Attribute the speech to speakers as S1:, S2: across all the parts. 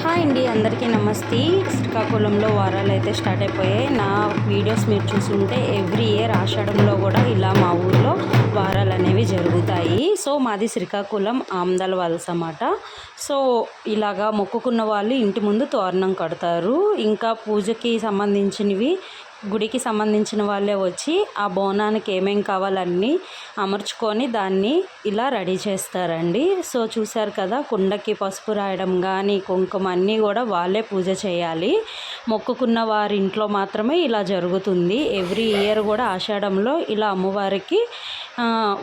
S1: Hi అండి అందరికీ నమస్తే. శ్రీకాకుళంలో వారాలు అయితే స్టార్ట్ అయిపోయాయి. నా వీడియోస్ మీరు చూసుంటే ఎవ్రీ ఇయర్ ఆషాఢంలో కూడా ఇలా మా ఊర్లో వారాలు అనేవి జరుగుతాయి. సో మాది శ్రీకాకుళం ఆమ్దాల వలస అన్నమాట. సో ఇలాగా మొక్కుకున్న వాళ్ళు ఇంటి ముందు తోరణం కడతారు. ఇంకా పూజకి సంబంధించినవి గుడికి సంబంధించిన వాళ్ళే వచ్చి ఆ బోనానికి ఏమేం కావాలన్నీ అమర్చుకొని దాన్ని ఇలా రెడీ చేస్తారండి. సో చూశారు కదా కుండకి పసుపు రాయడం కానీ కుంకుమ అన్నీ కూడా వాళ్ళే పూజ చేయాలి. మొక్కుకున్న వారి ఇంట్లో మాత్రమే ఇలా జరుగుతుంది. ఎవ్రీ ఇయర్ కూడా ఆషాఢంలో ఇలా అమ్మవారికి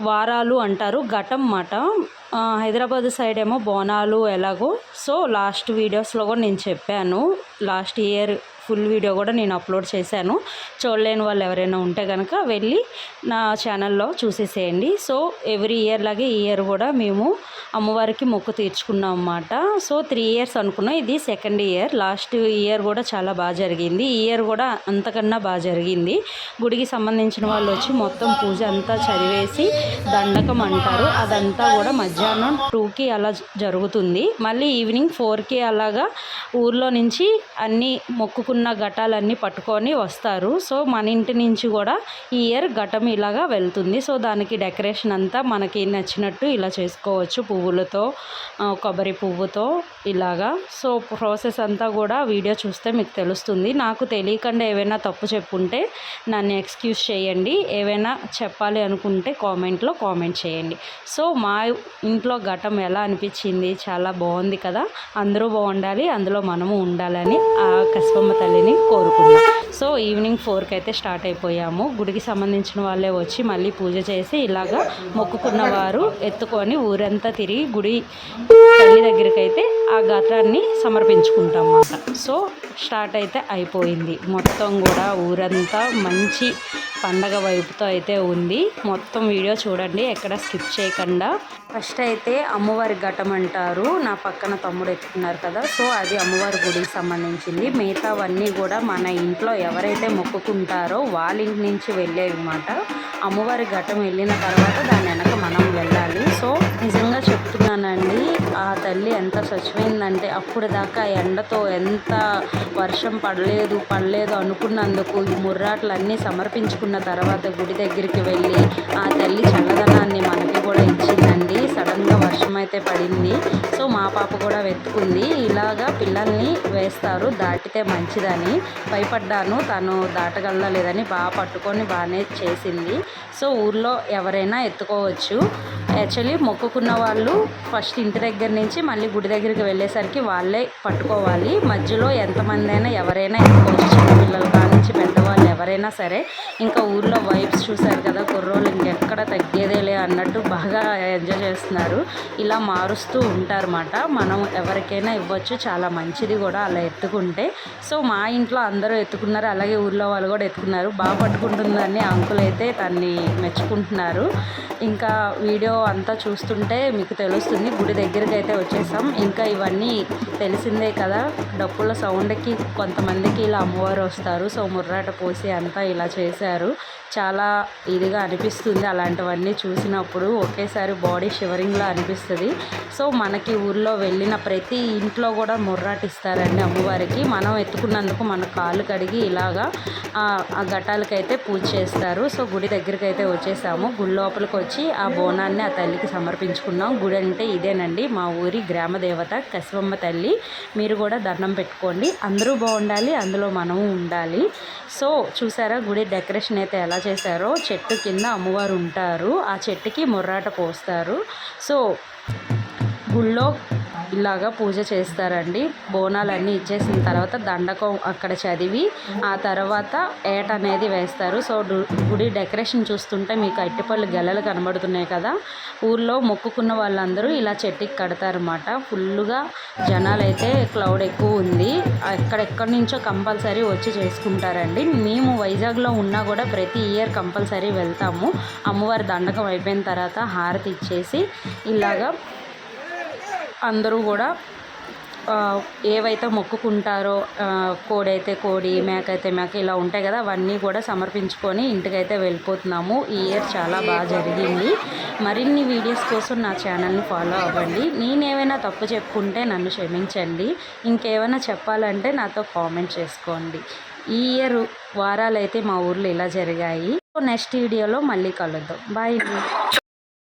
S1: వారాలు అంటారు ఘటం మాట. హైదరాబాద్ సైడ్ ఏమో బోనాలు ఎలాగో. సో లాస్ట్ వీడియోస్లో కూడా నేను చెప్పాను. లాస్ట్ ఇయర్ ఫుల్ వీడియో కూడా నేను అప్లోడ్ చేశాను. చూడలేని వాళ్ళు ఎవరైనా ఉంటే కనుక వెళ్ళి నా ఛానల్లో చూసేసేయండి. సో ఎవ్రీ ఇయర్ లాగే ఈ ఇయర్ కూడా మేము అమ్మవారికి మొక్కు తీర్చుకున్నాం అన్నమాట. సో త్రీ ఇయర్స్ అనుకున్నాం ఇది సెకండ్ ఇయర్. లాస్ట్ ఇయర్ కూడా చాలా బాగా జరిగింది. ఈ ఇయర్ కూడా అంతకన్నా బాగా జరిగింది. గుడికి సంబంధించిన వాళ్ళు వచ్చి మొత్తం పూజ అంతా చదివేసి దండకం అంటారు. అదంతా కూడా మధ్యాహ్నం టూకి అలా జరుగుతుంది. మళ్ళీ ఈవినింగ్ ఫోర్కి అలాగా ఊర్లో నుంచి అన్ని ఉన్న ఘటాలన్నీ పట్టుకొని వస్తారు. సో మన ఇంటి నుంచి కూడా ఈ ఇయర్ ఘటం ఇలాగా వెళ్తుంది. సో దానికి డెకరేషన్ అంతా మనకి నచ్చినట్టు ఇలా చేసుకోవచ్చు పువ్వులతో కొబ్బరి పువ్వుతో ఇలాగా. సో ప్రాసెస్ అంతా కూడా వీడియో చూస్తే మీకు తెలుస్తుంది. నాకు తెలియకుండా ఏవైనా తప్పు చెప్పుంటే నన్ను ఎక్స్క్యూజ్ చేయండి. ఏవైనా చెప్పాలి అనుకుంటే కామెంట్లో కామెంట్ చేయండి. సో మా ఇంట్లో ఘటం ఎలా అనిపించింది? చాలా బాగుంది కదా. అందరూ బాగుండాలి అందులో మనము ఉండాలని ఆ కస్పమ్మ తల్లిని కోరుకున్నాం సో ఈవినింగ్ ఫోర్కి అయితే స్టార్ట్ అయిపోయాము. గుడికి సంబంధించిన వాళ్ళే వచ్చి మళ్ళీ పూజ చేసి ఇలాగా మొక్కుకున్న వారు ఎత్తుకొని ఊరంతా తిరిగి గుడి తల్లి దగ్గరికి అయితే ఆ ఘటాన్ని సమర్పించుకుంటాం అన్నమాట సో స్టార్ట్ అయితే అయిపోయింది. మొత్తం కూడా ఊరంతా మంచి పండగ వైపుతో అయితే ఉంది. మొత్తం వీడియో చూడండి ఎక్కడ స్కిప్ చేయకుండా. ఫస్ట్ అయితే అమ్మవారి ఘటం అంటారు. నా పక్కన తమ్ముడు ఎత్తుకున్నారు కదా. సో అది అమ్మవారి గుడికి సంబంధించింది. మిగతావన్నీ కూడా మన ఇంట్లో ఎవరైతే మొక్కుకుంటారో వాళ్ళ ఇంటి నుంచి వెళ్ళేవి అన్నమాట అమ్మవారి ఘటం వెళ్ళిన తర్వాత దాని వెనక మనం వెళ్ళాలి. సో నిజంగా చెప్తున్నానండి ఆ తల్లి ఎంత అంటే అప్పుడు దాకా ఎండతో ఎంత వర్షం పడలేదు పడలేదు అనుకున్నందుకు ఈ ముర్రాట్లన్నీ సమర్పించుకున్న తర్వాత గుడి దగ్గరికి వెళ్ళి ఆ తల్లి చల్లదనాన్ని మనకి కూడా ఇచ్చిందండి. సడన్గా వర్షం అయితే పడింది. సో మా పాప కూడా వెతుకుంది. ఇలాగా పిల్లల్ని వేస్తారు దాటితే మంచిదని. భయపడ్డాను. తను దాటగలదా లేదని బాగా పట్టుకొని బాగానే చేసింది. సో ఊర్లో ఎవరైనా ఎత్తుకోవచ్చు. యాక్చువల్లీ మొక్కుకున్న వాళ్ళు ఫస్ట్ ఇంటి దగ్గర నుంచి మళ్ళీ గుడి దగ్గరికి వచ్చేసరికి వాళ్ళే పట్టుకోవాలి. మధ్యలో ఎంతమంది అయినా ఎవరైనా ఎత్తుకోవచ్చు. చిన్నపిల్లలు కానించి పెద్ద ఎవరైనా సరే ఇంకా ఊర్లో వైబ్స్ చూశారు కదా కుర్రోళ్ళు ఇంకెక్కడ తగ్గేదేలే అన్నట్టు బాగా ఎంజాయ్ చేస్తున్నారు. ఇలా మారుస్తూ ఉంటారన్నమాట. మనం ఎవరికైనా ఇవ్వచ్చు చాలా మంచిది కూడా అలా ఎత్తుకుంటే. సో మా ఇంట్లో అందరూ ఎత్తుకున్నారు అలాగే ఊర్లో వాళ్ళు కూడా ఎత్తుకున్నారు. బాగా పట్టుకుంటుందని అంకుల్ అయితే తన్ని మెచ్చుకుంటున్నారు. ఇంకా వీడియో అంతా చూస్తుంటే మీకు తెలుస్తుంది గుడి దగ్గరికి అయితే వచ్చేసాం. ఇంకా ఇవన్నీ తెలిసిందే కదా డప్పుల సౌండ్కి కొంతమందికి ఇలా అమ్మవారు వస్తారు. సో ముర్రాట పోసి అంతా ఇలా చేశారు. చాలా ఇదిగా అనిపిస్తుంది అలాంటివన్నీ చూసినప్పుడు. ఒకేసారి బాడీ షివరింగ్లా అనిపిస్తుంది. సో మనకి ఊర్లో వెళ్ళిన ప్రతి ఇంట్లో కూడా ముర్రాటిస్తారండి అమ్మవారికి. మనం ఎత్తుకున్నందుకు మన కాళ్ళు కడిగి ఇలాగా ఆ ఘటాలకైతే పూజ చేస్తారు. సో గుడి దగ్గరికి అయితే వచ్చేసాము. గుడి లోపలికి వచ్చి ఆ బోనాన్ని ఆ తల్లికి సమర్పించుకున్నాం. గుడి అంటే ఇదేనండి. మా ఊరి గ్రామ దేవత కసివమ్మ తల్లి. మీరు కూడా దండం పెట్టుకోండి. అందరూ బాగుండాలి. అందులో మనము ఉండాలి. సో చూసారా? గుడి డెకరేషన్ అయితే ఎలా చేశారో? చెట్టు కింద అమ్మవారు ఉంటారు. ఆ చెట్టుకి ముర్రాట పోస్తారు. సో గుళ్ళో ఇలాగా పూజ చేస్తారండి. బోనాలన్నీ ఇచ్చేసిన తర్వాత దండకం అక్కడ చదివి ఆ తర్వాత ఏట అనేది వేస్తారు. సో గుడి డెకరేషన్ చూస్తుంటే మీకు అట్టిపళ్ళు గెలలు కనబడుతున్నాయి కదా. ఊర్లో మొక్కుకున్న వాళ్ళందరూ ఇలా చెట్టుకి కడతారన్నమాట. ఫుల్గా జనాలు అయితే క్లౌడ్ ఎక్కువ ఉంది. ఎక్కడెక్కడి నుంచో కంపల్సరీ వచ్చి చేసుకుంటారండి. మేము వైజాగ్లో ఉన్నా కూడా ప్రతి ఇయర్ కంపల్సరీ వెళ్తాము. అమ్మవారి దండకం అయిపోయిన తర్వాత హారతి ఇచ్చేసి ఇలాగా అందరూ కూడా ఏవైతే మొక్కుకుంటారో కోడి కోడైతే కోడి మేక అయితే మేక ఇలా ఉంటాయి కదా అవన్నీ కూడా సమర్పించుకొని ఇంటికైతే వెళ్ళిపోతున్నాము. ఈ ఇయర్ చాలా బాగా జరిగింది. మరిన్ని వీడియోస్ కోసం నా ఛానల్ని ఫాలో అవ్వండి. నేనేమైనా తప్పు చెప్పుకుంటే నన్ను క్షమించండి. ఇంకేమైనా చెప్పాలంటే నాతో కామెంట్ చేసుకోండి. ఈ ఇయర్ వారాలు అయితే మా ఊర్లో ఇలా జరిగాయి. నెక్స్ట్ వీడియోలో మళ్ళీ కలుద్దాం. బాయ్